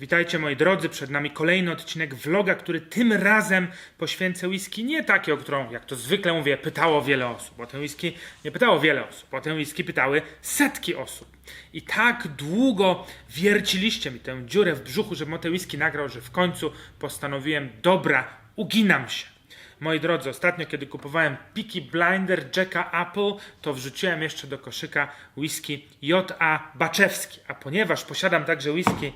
Witajcie moi drodzy, przed nami kolejny odcinek vloga, który tym razem poświęcę whisky nie takie, o którą, jak to zwykle mówię, pytało wiele osób. O tę whisky nie pytało wiele osób, o tę whisky pytały setki osób. I tak długo wierciliście mi tę dziurę w brzuchu, żebym o tę whisky nagrał, że w końcu postanowiłem, dobra, uginam się. Moi drodzy, ostatnio kiedy kupowałem Peaky Blinder Jacka Apple, to wrzuciłem jeszcze do koszyka whisky J.A. Baczewski. A ponieważ posiadam także whisky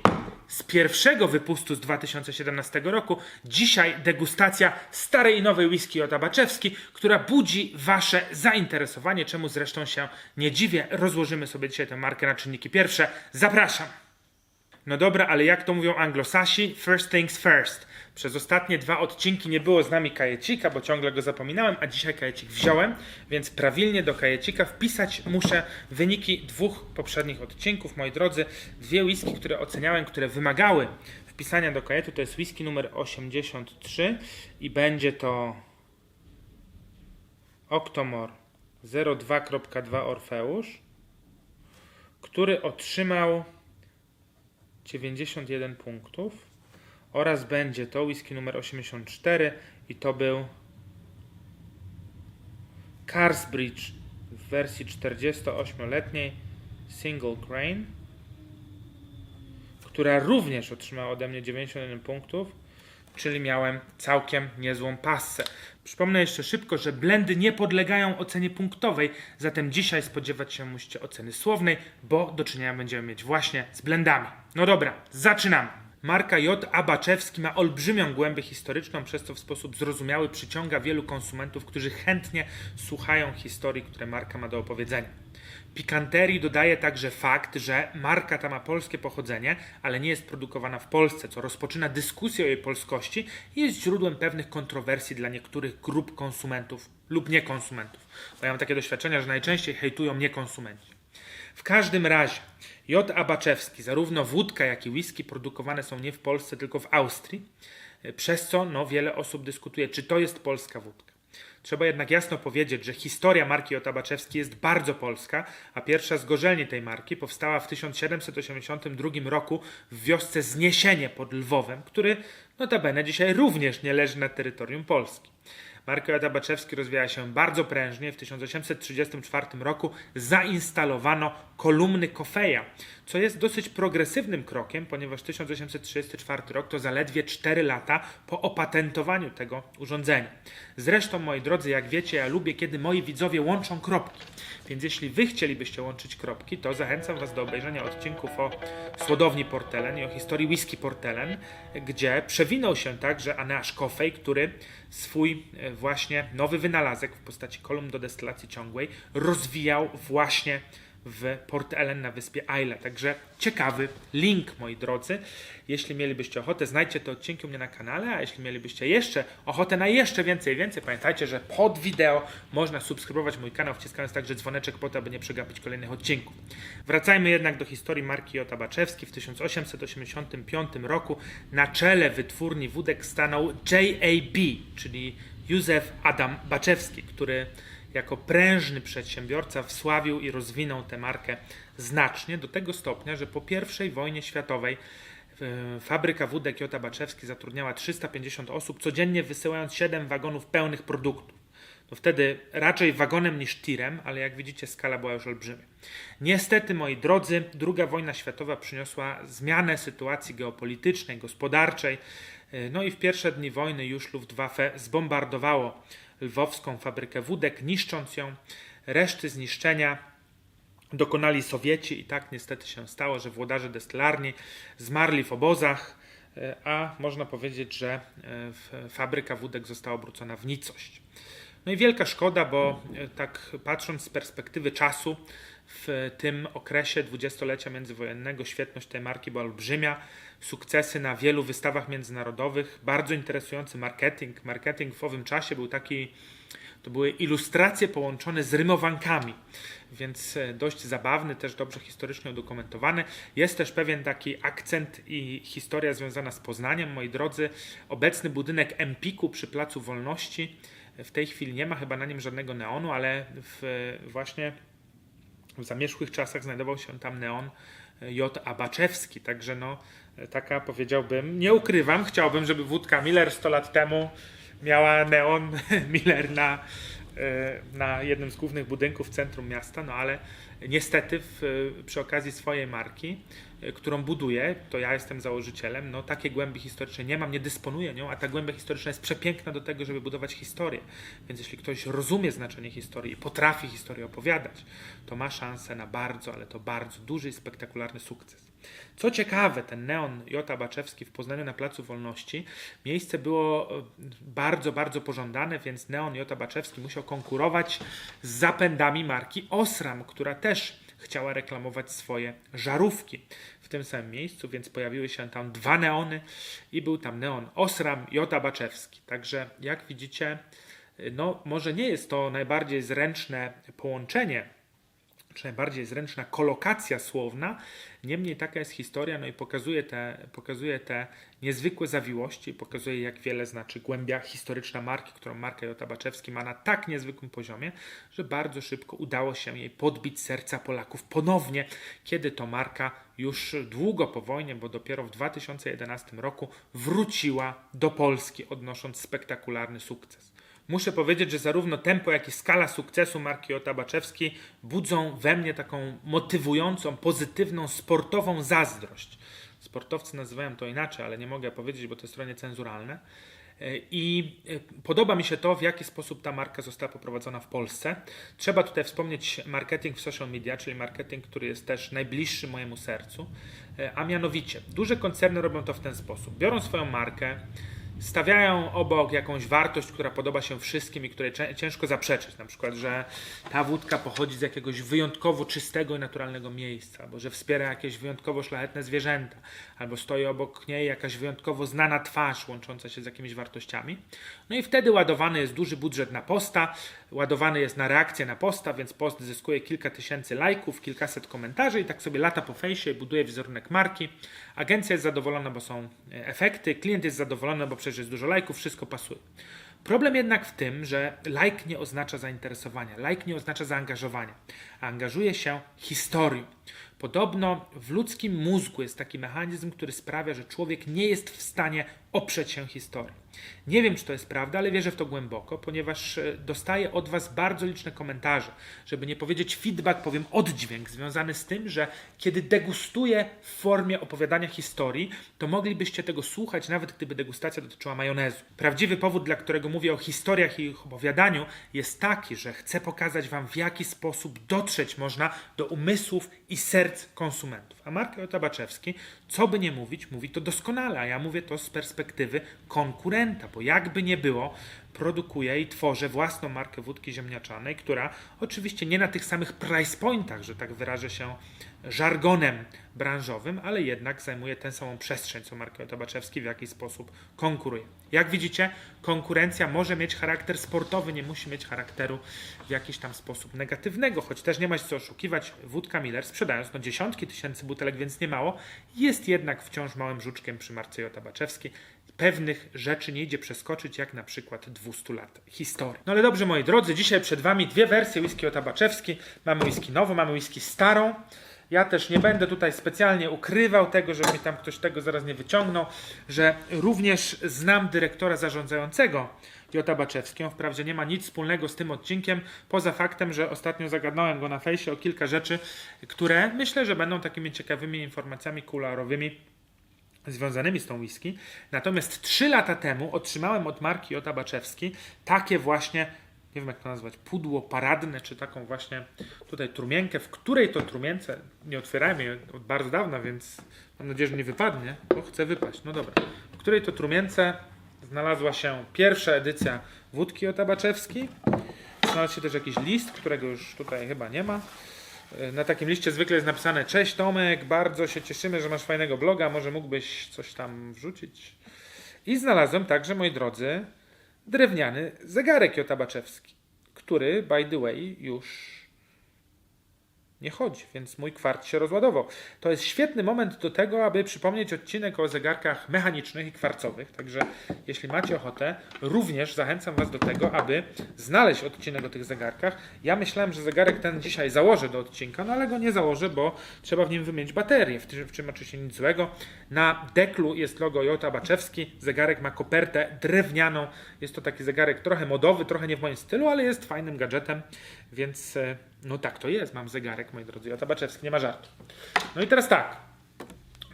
z pierwszego wypustu z 2017 roku, dzisiaj degustacja starej i nowej whisky J.A. Baczewski, która budzi wasze zainteresowanie, czemu zresztą się nie dziwię. Rozłożymy sobie dzisiaj tę markę na czynniki pierwsze. Zapraszam! No dobra, ale jak to mówią anglosasi, first things first. Przez ostatnie dwa odcinki nie było z nami kajecika, bo ciągle go zapominałem, a dzisiaj kajecik wziąłem, więc prawilnie do kajecika wpisać muszę wyniki dwóch poprzednich odcinków. Moi drodzy, dwie whisky, które oceniałem, które wymagały wpisania do kajetu, to jest whisky numer 83 i będzie to Octomore 02.2 Orfeusz, który otrzymał 91 punktów oraz będzie to whisky numer 84 i to był Carsbridge w wersji 48-letniej Single Grain, która również otrzymała ode mnie 91 punktów, czyli miałem całkiem niezłą passę. Przypomnę jeszcze szybko, że blendy nie podlegają ocenie punktowej, zatem dzisiaj spodziewać się musicie oceny słownej, bo do czynienia będziemy mieć właśnie z blendami. No dobra, zaczynamy. Marka J. Abaczewski ma olbrzymią głębię historyczną, przez co w sposób zrozumiały przyciąga wielu konsumentów, którzy chętnie słuchają historii, które marka ma do opowiedzenia. Pikanterii dodaje także fakt, że marka ta ma polskie pochodzenie, ale nie jest produkowana w Polsce, co rozpoczyna dyskusję o jej polskości i jest źródłem pewnych kontrowersji dla niektórych grup konsumentów lub niekonsumentów. Bo ja mam takie doświadczenia, że najczęściej hejtują mnie konsumenci. W każdym razie J. Abaczewski, zarówno wódka, jak i whisky produkowane są nie w Polsce, tylko w Austrii, przez co no, wiele osób dyskutuje, czy to jest polska wódka. Trzeba jednak jasno powiedzieć, że historia marki J. Abaczewski jest bardzo polska, a pierwsza z gorzelni tej marki powstała w 1782 roku w wiosce Zniesienie pod Lwowem, który notabene dzisiaj również nie leży na terytorium Polski. Marka J. Baczewski rozwijała się bardzo prężnie. W 1834 roku zainstalowano kolumny Kofeja, co jest dosyć progresywnym krokiem, ponieważ 1834 rok to zaledwie 4 lata po opatentowaniu tego urządzenia. Zresztą, moi drodzy, jak wiecie, ja lubię, kiedy moi widzowie łączą kropki. Więc jeśli wy chcielibyście łączyć kropki, to zachęcam was do obejrzenia odcinków o słodowni Portelen i o historii whisky Portelen, gdzie przewinął się także Aneasz Kofej, który swój e, właśnie nowy wynalazek w postaci kolumn do destylacji ciągłej rozwijał właśnie w Port Ellen na wyspie Isla. Także ciekawy link, moi drodzy. Jeśli mielibyście ochotę, znajdźcie te odcinki u mnie na kanale, a jeśli mielibyście jeszcze ochotę na jeszcze więcej, więcej, pamiętajcie, że pod wideo można subskrybować mój kanał, wciskając także dzwoneczek po to, aby nie przegapić kolejnych odcinków. Wracajmy jednak do historii marki J. Baczewski. W 1885 roku na czele wytwórni wódek stanął JAB, czyli Józef Adam Baczewski, który jako prężny przedsiębiorca wsławił i rozwinął tę markę znacznie do tego stopnia, że po I wojnie światowej e, fabryka wódek J. Baczewski zatrudniała 350 osób, codziennie wysyłając 7 wagonów pełnych produktów. No wtedy raczej wagonem niż tirem, ale jak widzicie skala była już olbrzymia. Niestety, moi drodzy, II wojna światowa przyniosła zmianę sytuacji geopolitycznej, gospodarczej. E, No i w pierwsze dni wojny już Luftwaffe zbombardowało lwowską fabrykę wódek, niszcząc ją. Reszty zniszczenia dokonali Sowieci i tak niestety się stało, że włodarze destylarni zmarli w obozach, e, a można powiedzieć, że e, fabryka wódek została obrócona w nicość. No i wielka szkoda, bo e, tak patrząc z perspektywy czasu, w tym okresie dwudziestolecia międzywojennego świetność tej marki była olbrzymia. Sukcesy na wielu wystawach międzynarodowych, bardzo interesujący marketing. Marketing w owym czasie był taki, to były ilustracje połączone z rymowankami, więc e, dość zabawny, też dobrze historycznie udokumentowany. Jest też pewien taki akcent i historia związana z Poznaniem. Moi drodzy, obecny budynek Empiku przy Placu Wolności w tej chwili nie ma chyba na nim żadnego neonu, ale w, właśnie w zamierzchłych czasach znajdował się tam neon J. Abaczewski. Także no, taka powiedziałbym, nie ukrywam, chciałbym, żeby wódka Miller 100 lat temu miała neon Miller na, e, na jednym z głównych budynków centrum miasta, no ale niestety w, przy okazji swojej marki, e, którą buduję, to ja jestem założycielem, no takiej głębi historycznej nie mam, nie dysponuję nią, a ta głębia historyczna jest przepiękna do tego, żeby budować historię. Więc jeśli ktoś rozumie znaczenie historii i potrafi historię opowiadać, to ma szansę na bardzo, ale to bardzo duży i spektakularny sukces. Co ciekawe, ten neon J. Abaczewski w Poznaniu na Placu Wolności, miejsce było e, bardzo, bardzo pożądane, więc neon J. Abaczewski musiał konkurować z zapędami marki Osram, która też chciała reklamować swoje żarówki w tym samym miejscu, więc pojawiły się tam dwa neony i był tam neon Osram J. Abaczewski. Także jak widzicie, no może nie jest to najbardziej zręczne połączenie, czy najbardziej zręczna kolokacja słowna, niemniej taka jest historia, no i pokazuje te, pokazuje te niezwykłe zawiłości, pokazuje jak wiele znaczy głębia historyczna marki, którą marka J. Baczewski ma na tak niezwykłym poziomie, że bardzo szybko udało się jej podbić serca Polaków ponownie, kiedy to marka już długo po wojnie, bo dopiero w 2011 roku wróciła do Polski, odnosząc spektakularny sukces. Muszę powiedzieć, że zarówno tempo, jak i skala sukcesu marki J. Baczewskiej budzą we mnie taką motywującą, pozytywną, sportową zazdrość. Sportowcy nazywają to inaczej, ale nie mogę powiedzieć, bo to jest stronie cenzuralne. I podoba mi się to, w jaki sposób ta marka została poprowadzona w Polsce. Trzeba tutaj wspomnieć marketing w social media, czyli marketing, który jest też najbliższy mojemu sercu. A mianowicie, duże koncerny robią to w ten sposób. Biorą swoją markę, stawiają obok jakąś wartość, która podoba się wszystkim i której ciężko zaprzeczyć. Na przykład, że ta wódka pochodzi z jakiegoś wyjątkowo czystego i naturalnego miejsca, albo że wspiera jakieś wyjątkowo szlachetne zwierzęta, albo stoi obok niej jakaś wyjątkowo znana twarz łącząca się z jakimiś wartościami. No i wtedy ładowany jest duży budżet na posta, ładowany jest na reakcję na posta, więc post zyskuje kilka tysięcy lajków, kilkaset komentarzy i tak sobie lata po fejsie, buduje wizerunek marki. Agencja jest zadowolona, bo są e, efekty, klient jest zadowolony, bo przecież jest dużo lajków, wszystko pasuje. Problem jednak w tym, że like nie oznacza zainteresowania, like nie oznacza zaangażowania. Angażuje się historią. Podobno w ludzkim mózgu jest taki mechanizm, który sprawia, że człowiek nie jest w stanie oprzeć się historii. Nie wiem, czy to jest prawda, ale wierzę w to głęboko, ponieważ e, dostaję od Was bardzo liczne komentarze, żeby nie powiedzieć feedback, powiem oddźwięk, związany z tym, że kiedy degustuję w formie opowiadania historii, to moglibyście tego słuchać, nawet gdyby degustacja dotyczyła majonezu. Prawdziwy powód, dla którego mówię o historiach i ich opowiadaniu, jest taki, że chcę pokazać Wam, w jaki sposób dotrzeć można do umysłów i serc konsumentów. A Marek Tabaczewski, co by nie mówić, mówi to doskonale, a ja mówię to z perspektywy konkurenta, bo jakby nie było, produkuję i tworzę własną markę wódki ziemniaczanej, która oczywiście nie na tych samych price pointach, że tak wyrażę się żargonem branżowym, ale jednak zajmuje tę samą przestrzeń, co marka Tobaczewski w jakiś sposób konkuruje. Jak widzicie, konkurencja może mieć charakter sportowy, nie musi mieć charakteru w jakiś tam sposób negatywnego, choć też nie ma się co oszukiwać. Wódka Miller, sprzedając no dziesiątki tysięcy butelek, więc nie mało, jest jednak wciąż małym żuczkiem przy marce J. Pewnych rzeczy nie idzie przeskoczyć, jak na przykład 200 lat historii. No ale dobrze, moi drodzy, dzisiaj przed Wami dwie wersje whisky Otabaczewski. Mamy whisky nową, mamy whisky starą. Ja też nie będę tutaj specjalnie ukrywał tego, żeby mi tam ktoś tego zaraz nie wyciągnął, że również znam dyrektora zarządzającego Jota Baczewski. On wprawdzie nie ma nic wspólnego z tym odcinkiem, poza faktem, że ostatnio zagadnąłem go na fejsie o kilka rzeczy, które myślę, że będą takimi ciekawymi informacjami kularowymi związanymi z tą whisky. Natomiast 3 lata temu otrzymałem od marki Jota Baczewski takie właśnie, nie wiem jak to nazwać, pudło paradne, czy taką właśnie tutaj trumienkę, w której to trumience, nie otwierajmy jej od bardzo dawna, więc mam nadzieję, że nie wypadnie, bo chcę wypaść. No dobra. W której to trumience znalazła się pierwsza edycja wódki Jota Baczewski. Znalazł się też jakiś list, którego już tutaj chyba nie ma. Na takim liście zwykle jest napisane Cześć Tomek, bardzo się cieszymy, że masz fajnego bloga, może mógłbyś coś tam wrzucić. I znalazłem także, moi drodzy, drewniany zegarek Jotabaczewski, który, by the way, już nie chodzi, więc mój kwart się rozładował. To jest świetny moment do tego, aby przypomnieć odcinek o zegarkach mechanicznych i kwarcowych. Także jeśli macie ochotę, również zachęcam Was do tego, aby znaleźć odcinek o tych zegarkach. Ja myślałem, że zegarek ten dzisiaj założę do odcinka, no ale go nie założę, bo trzeba w nim wymienić baterię, w tym, w czym oczywiście nic złego. Na deklu jest logo Jota Baczewski. Zegarek ma kopertę drewnianą. Jest to taki zegarek trochę modowy, trochę nie w moim stylu, ale jest fajnym gadżetem, więc e, no tak to jest. Mam zegarek, moi drodzy. Jota Baczewski, nie ma żartu. No i teraz tak.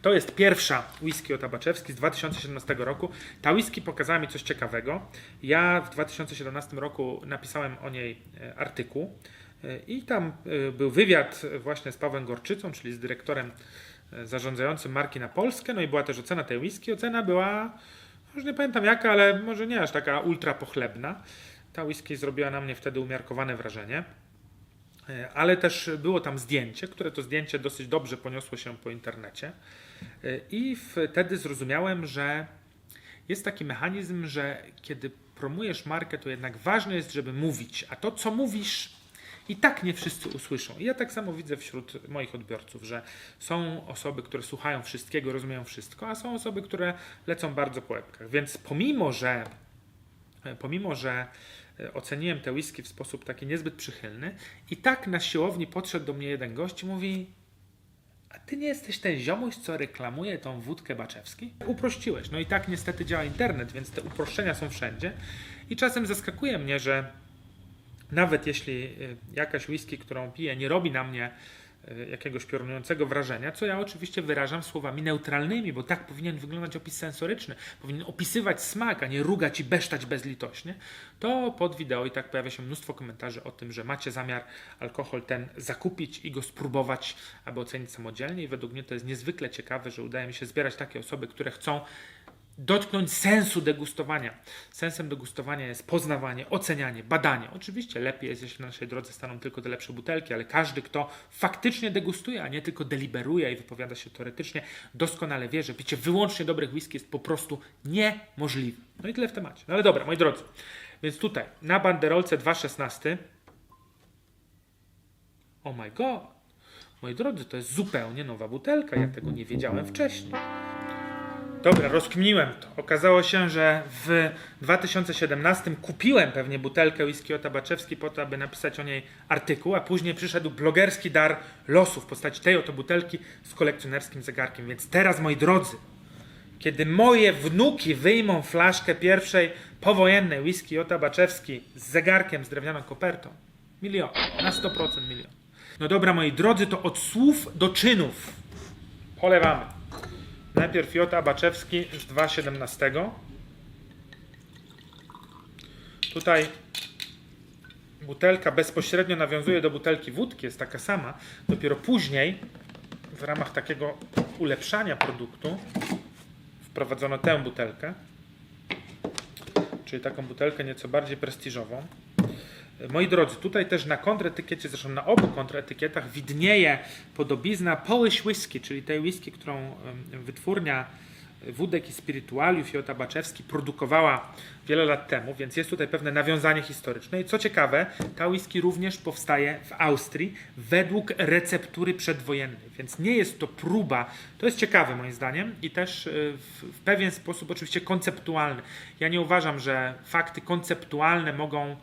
To jest pierwsza whisky od Tabaczewski z 2017 roku. Ta whisky pokazała mi coś ciekawego. Ja w 2017 roku napisałem o niej e, artykuł e, i tam był wywiad właśnie z Pawłem Gorczycą, czyli z dyrektorem zarządzającym marki na Polskę. No i była też ocena tej whisky. Ocena była, już nie pamiętam jaka, ale może nie aż taka ultra pochlebna. Ta whisky zrobiła na mnie wtedy umiarkowane wrażenie. E, ale też było tam zdjęcie, które to zdjęcie dosyć dobrze poniosło się po internecie. E, I wtedy zrozumiałem, że jest taki mechanizm, że kiedy promujesz markę, to jednak ważne jest, żeby mówić, a to, co mówisz, i tak nie wszyscy usłyszą. I ja tak samo widzę wśród moich odbiorców, że są osoby, które słuchają wszystkiego, rozumieją wszystko, a są osoby, które lecą bardzo po łebkach. Więc pomimo, że pomimo że e, oceniłem te whisky w sposób taki niezbyt przychylny, i tak na siłowni podszedł do mnie jeden gość i mówi: A ty nie jesteś ten ziomuś, co reklamuje tą wódkę Baczewski? Uprościłeś. No i tak niestety działa internet, więc te uproszczenia są wszędzie. I czasem zaskakuje mnie, że nawet jeśli y, jakaś whisky, którą piję, nie robi na mnie jakiegoś piorunującego wrażenia, co ja oczywiście wyrażam słowami neutralnymi, bo tak powinien wyglądać opis sensoryczny. Powinien opisywać smak, a nie rugać i besztać bezlitośnie. To pod wideo i tak pojawia się mnóstwo komentarzy o tym, że macie zamiar alkohol ten zakupić i go spróbować, aby ocenić samodzielnie. I według mnie to jest niezwykle ciekawe, że udaje mi się zbierać takie osoby, które chcą dotknąć sensu degustowania. Sensem degustowania jest poznawanie, ocenianie, badanie. Oczywiście lepiej jest, jeśli na naszej drodze staną tylko te lepsze butelki, ale każdy, kto faktycznie degustuje, a nie tylko deliberuje i wypowiada się teoretycznie, doskonale wie, że picie wyłącznie dobrych whisky jest po prostu niemożliwe. No i tyle w temacie. No ale dobra, moi drodzy. Więc tutaj na banderolce 2,16 Oh my god. Moi drodzy, to jest zupełnie nowa butelka. Ja tego nie wiedziałem wcześniej. Dobra, rozkminiłem to. Okazało się, że w 2017 kupiłem pewnie butelkę whisky Tabaczewski po to, aby napisać o niej artykuł, a później przyszedł blogerski dar losu w postaci tej oto butelki z kolekcjonerskim zegarkiem. Więc teraz, moi drodzy, kiedy moje wnuki wyjmą flaszkę pierwszej powojennej whisky Tabaczewski z zegarkiem z drewnianą kopertą, milion, na 100% milion. No dobra, moi drodzy, to od słów do czynów. Polewamy. Najpierw Jota Baczewski z 2,17. Tutaj butelka bezpośrednio nawiązuje do butelki wódki, jest taka sama. Dopiero później, w ramach takiego ulepszania produktu, wprowadzono tę butelkę, czyli taką butelkę nieco bardziej prestiżową. Moi drodzy, tutaj też na kontretykiecie, zresztą na obu kontretykietach widnieje podobizna Polish Whisky, czyli tej whisky, którą wytwórnia wódek i spirytualiów Jota Baczewski produkowała wiele lat temu, więc jest tutaj pewne nawiązanie historyczne. I co ciekawe, ta whisky również powstaje w Austrii według receptury przedwojennej, więc nie jest to próba, to jest ciekawe moim zdaniem i też y, w, w pewien sposób oczywiście konceptualny. Ja nie uważam, że fakty konceptualne mogą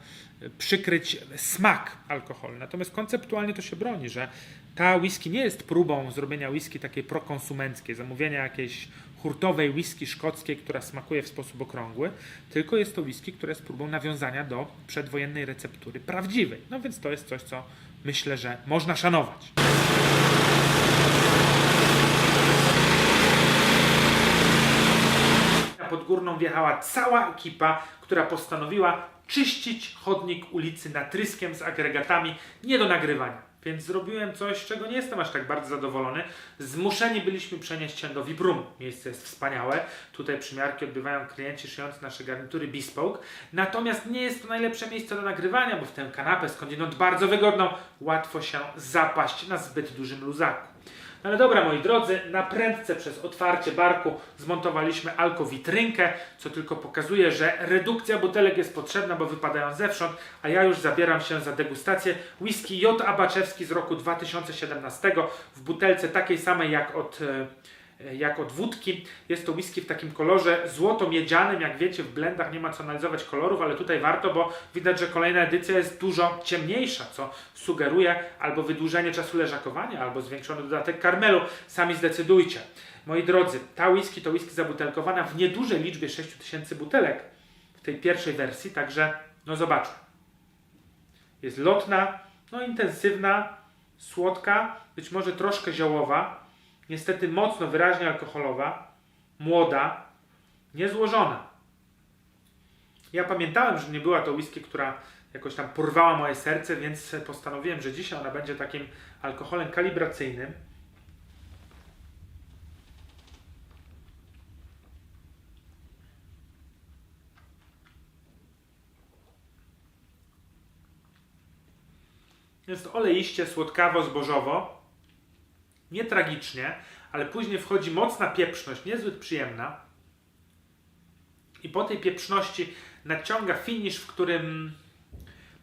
przykryć smak alkoholu. Natomiast konceptualnie to się broni, że ta whisky nie jest próbą zrobienia whisky takiej prokonsumenckiej, zamówienia jakiejś hurtowej whisky szkockiej, która smakuje w sposób okrągły, tylko jest to whisky, która jest próbą nawiązania do przedwojennej receptury prawdziwej. No więc to jest coś, co myślę, że można szanować. Podgórną wjechała cała ekipa, która postanowiła czyścić chodnik ulicy natryskiem z agregatami nie do nagrywania. Więc zrobiłem coś, z czego nie jestem aż tak bardzo zadowolony. Zmuszeni byliśmy przenieść się do VIP Room. Miejsce jest wspaniałe. Tutaj przymiarki odbywają klienci szyjący nasze garnitury Bespoke. Natomiast nie jest to najlepsze miejsce do nagrywania, bo w tę kanapę skądinąd bardzo wygodną łatwo się zapaść na zbyt dużym luzaku. No ale dobra, moi drodzy, na prędce przez otwarcie barku zmontowaliśmy alkowitrynkę, co tylko pokazuje, że redukcja butelek jest potrzebna, bo wypadają zewsząd, a ja już zabieram się za degustację whisky J. Abaczewski z roku 2017 w butelce takiej samej jak od... e, jak od wódki. Jest to whisky w takim kolorze złoto-miedzianym. Jak wiecie, w blendach nie ma co analizować kolorów, ale tutaj warto, bo widać, że kolejna edycja jest dużo ciemniejsza, co sugeruje albo wydłużenie czasu leżakowania, albo zwiększony dodatek karmelu. Sami zdecydujcie. Moi drodzy, ta whisky to whisky zabutelkowana w niedużej liczbie 6000 butelek w tej pierwszej wersji, także no zobaczmy. Jest lotna, no intensywna, słodka, być może troszkę ziołowa, niestety mocno, wyraźnie alkoholowa, młoda, niezłożona. Ja pamiętałem, że nie była to whisky, która jakoś tam porwała moje serce, więc postanowiłem, że dzisiaj ona będzie takim alkoholem kalibracyjnym. Jest oleiście, słodkawo, zbożowo nie tragicznie, ale później wchodzi mocna pieprzność, niezbyt przyjemna. I po tej pieprzności naciąga finish, w którym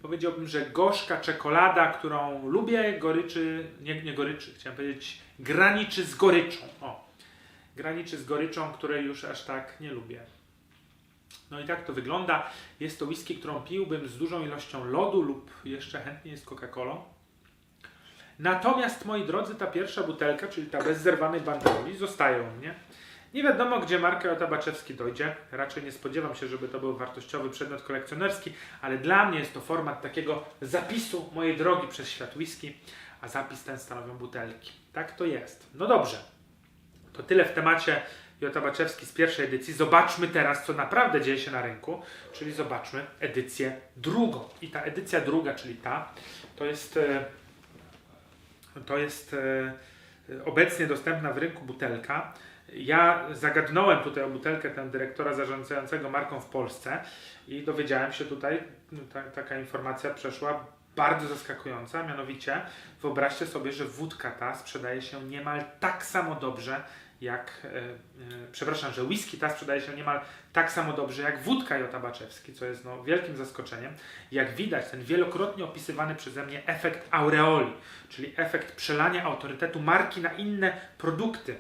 powiedziałbym, że gorzka czekolada, którą lubię, goryczy, nie, nie goryczy, chciałem powiedzieć, graniczy z goryczą. O, graniczy z goryczą, której już aż tak nie lubię. No i tak to wygląda. Jest to whisky, którą piłbym z dużą ilością lodu lub jeszcze chętniej z Coca-Colą. Natomiast, moi drodzy, ta pierwsza butelka, czyli ta bez zerwanej banderoli, zostaje u mnie. Nie wiadomo, gdzie marka Jota Baczewski dojdzie. Raczej nie spodziewam się, żeby to był wartościowy przedmiot kolekcjonerski, ale dla mnie jest to format takiego zapisu mojej drogi przez świat whisky, a zapis ten stanowią butelki. Tak to jest. No dobrze. To tyle w temacie Jota Baczewski z pierwszej edycji. Zobaczmy teraz, co naprawdę dzieje się na rynku, czyli zobaczmy edycję drugą. I ta edycja druga, czyli ta, to jest... To jest e, obecnie dostępna w rynku butelka. Ja zagadnąłem tutaj o butelkę tę dyrektora zarządzającego marką w Polsce i dowiedziałem się tutaj, no, ta, taka informacja przeszła bardzo zaskakująca, mianowicie wyobraźcie sobie, że wódka ta sprzedaje się niemal tak samo dobrze jak, e, e, przepraszam, że whisky ta sprzedaje się niemal tak samo dobrze jak wódka Jota Baczewski, co jest no, wielkim zaskoczeniem. Jak widać, ten wielokrotnie opisywany przeze mnie efekt aureoli, czyli efekt przelania autorytetu marki na inne produkty,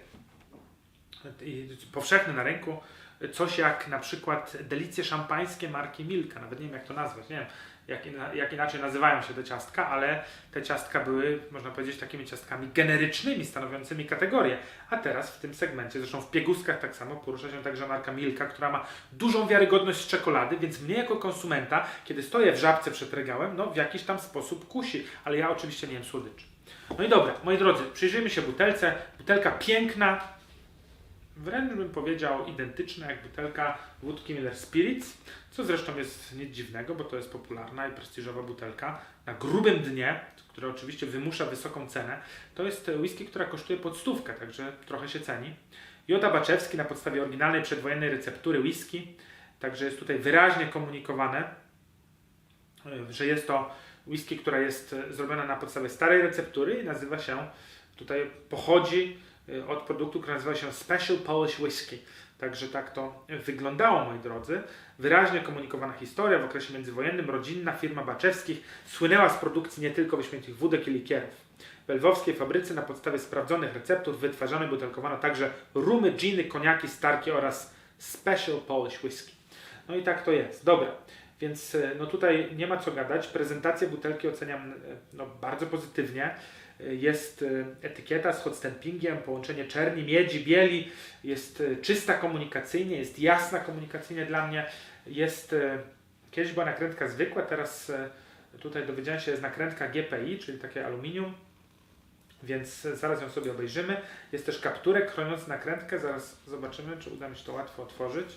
I powszechny na rynku, coś jak na przykład delicje szampańskie marki Milka, nawet nie wiem jak to nazwać, nie wiem jak, ina, jak inaczej nazywają się te ciastka, ale te ciastka były, można powiedzieć, takimi ciastkami generycznymi, stanowiącymi kategorię. A teraz w tym segmencie, zresztą w pieguskach tak samo, porusza się także marka Milka, która ma dużą wiarygodność z czekolady, więc mnie jako konsumenta, kiedy stoję w żabce przed regałem, no w jakiś tam sposób kusi, ale ja oczywiście nie wiem słodyczy. No i dobra, moi drodzy, przyjrzyjmy się butelce. Butelka piękna, wręcz bym powiedział identyczna jak butelka wódki Miller Spirits, co zresztą jest nic dziwnego, bo to jest popularna i prestiżowa butelka na grubym dnie, która oczywiście wymusza wysoką cenę. To jest whisky, która kosztuje pod stówkę, także trochę się ceni. Jota Baczewski na podstawie oryginalnej przedwojennej receptury whisky, także jest tutaj wyraźnie komunikowane, że jest to whisky, która jest zrobiona na podstawie starej receptury i nazywa się, tutaj pochodzi od produktu, który nazywa się Special Polish Whisky. Także tak to wyglądało, moi drodzy. Wyraźnie komunikowana historia. W okresie międzywojennym rodzinna firma Baczewskich słynęła z produkcji nie tylko wyśmienitych wódek i likierów. W lwowskiej fabryce na podstawie sprawdzonych receptur wytwarzano i butelkowano także rumy, dżiny, koniaki, starki oraz Special Polish Whisky. No i tak to jest. Dobra. Więc y, no tutaj nie ma co gadać. Prezentację butelki oceniam y, no, bardzo pozytywnie jest e, etykieta z hot stampingiem, połączenie czerni, miedzi, bieli, jest e, czysta komunikacyjnie, jest jasna komunikacyjnie dla mnie, jest, e, kiedyś była nakrętka zwykła, teraz tutaj dowiedziałem się, jest nakrętka GPI, czyli takie aluminium, więc zaraz ją sobie obejrzymy. Jest też kapturek chroniący nakrętkę, zaraz zobaczymy, czy uda mi się to łatwo otworzyć.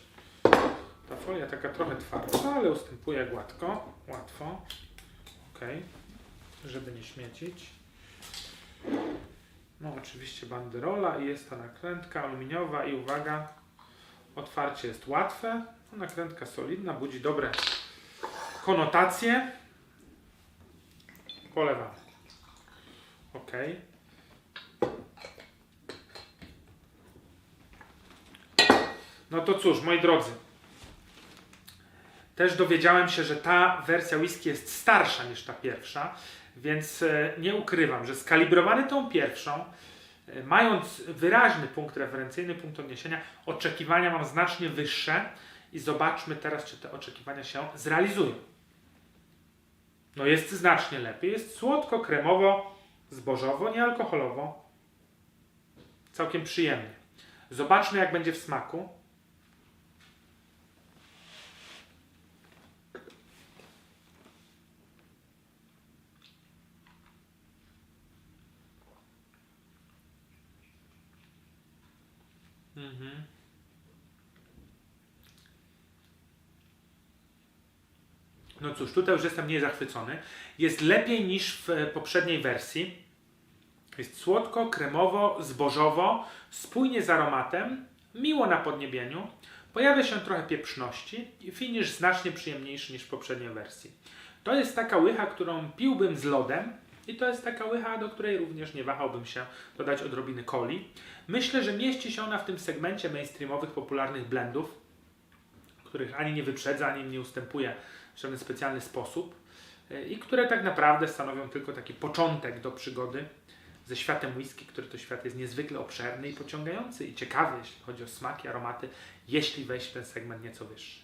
Ta folia taka trochę twarda, ale ustępuje gładko, łatwo. Ok, żeby nie śmiecić. No oczywiście banderola i jest ta nakrętka aluminiowa i uwaga, otwarcie jest łatwe, nakrętka solidna, budzi dobre konotacje. Polewam. Ok. No to cóż, moi drodzy. Też dowiedziałem się, że ta wersja whisky jest starsza niż ta pierwsza więc e, nie ukrywam, że skalibrowany tą pierwszą, e, mając wyraźny punkt referencyjny, punkt odniesienia, oczekiwania mam znacznie wyższe i zobaczmy teraz, czy te oczekiwania się zrealizują. No jest znacznie lepiej, jest słodko, kremowo, zbożowo, niealkoholowo. Całkiem przyjemnie. Zobaczmy, jak będzie w smaku. Cóż, tutaj już jestem niezachwycony. Jest lepiej niż w e, poprzedniej wersji. Jest słodko, kremowo, zbożowo, spójnie z aromatem, miło na podniebieniu. Pojawia się trochę pieprzności i finisz znacznie przyjemniejszy niż w poprzedniej wersji. To jest taka łycha, którą piłbym z lodem i to jest taka łycha, do której również nie wahałbym się dodać odrobiny coli. Myślę, że mieści się ona w tym segmencie mainstreamowych, popularnych blendów, których ani nie wyprzedza, ani nie ustępuje w żaden specjalny sposób e, i które tak naprawdę stanowią tylko taki początek do przygody ze światem whisky, który to świat jest niezwykle obszerny i pociągający i ciekawy, jeśli chodzi o smaki, aromaty, jeśli wejść w ten segment nieco wyższy.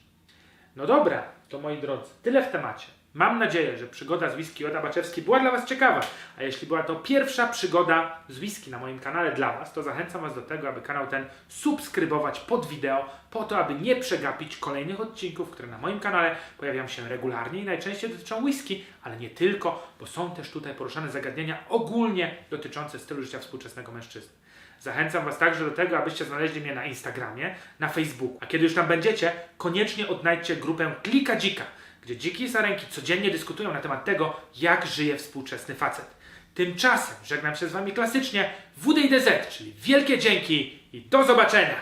No dobra, to moi drodzy, tyle w temacie. Mam nadzieję, że przygoda z whisky od Abaczewskiej była dla Was ciekawa, a jeśli była to pierwsza przygoda z whisky na moim kanale dla Was, to zachęcam Was do tego, aby kanał ten subskrybować pod wideo, po to, aby nie przegapić kolejnych odcinków, które na moim kanale pojawiają się regularnie i najczęściej dotyczą whisky, ale nie tylko, bo są też tutaj poruszane zagadnienia ogólnie dotyczące stylu życia współczesnego mężczyzny. Zachęcam Was także do tego, abyście znaleźli mnie na Instagramie, na Facebooku. A kiedy już tam będziecie, koniecznie odnajdźcie grupę Klika Dzika, gdzie dziki sarenki codziennie dyskutują na temat tego, jak żyje współczesny facet. Tymczasem żegnam się z Wami klasycznie WDDZ, czyli wielkie dzięki i do zobaczenia!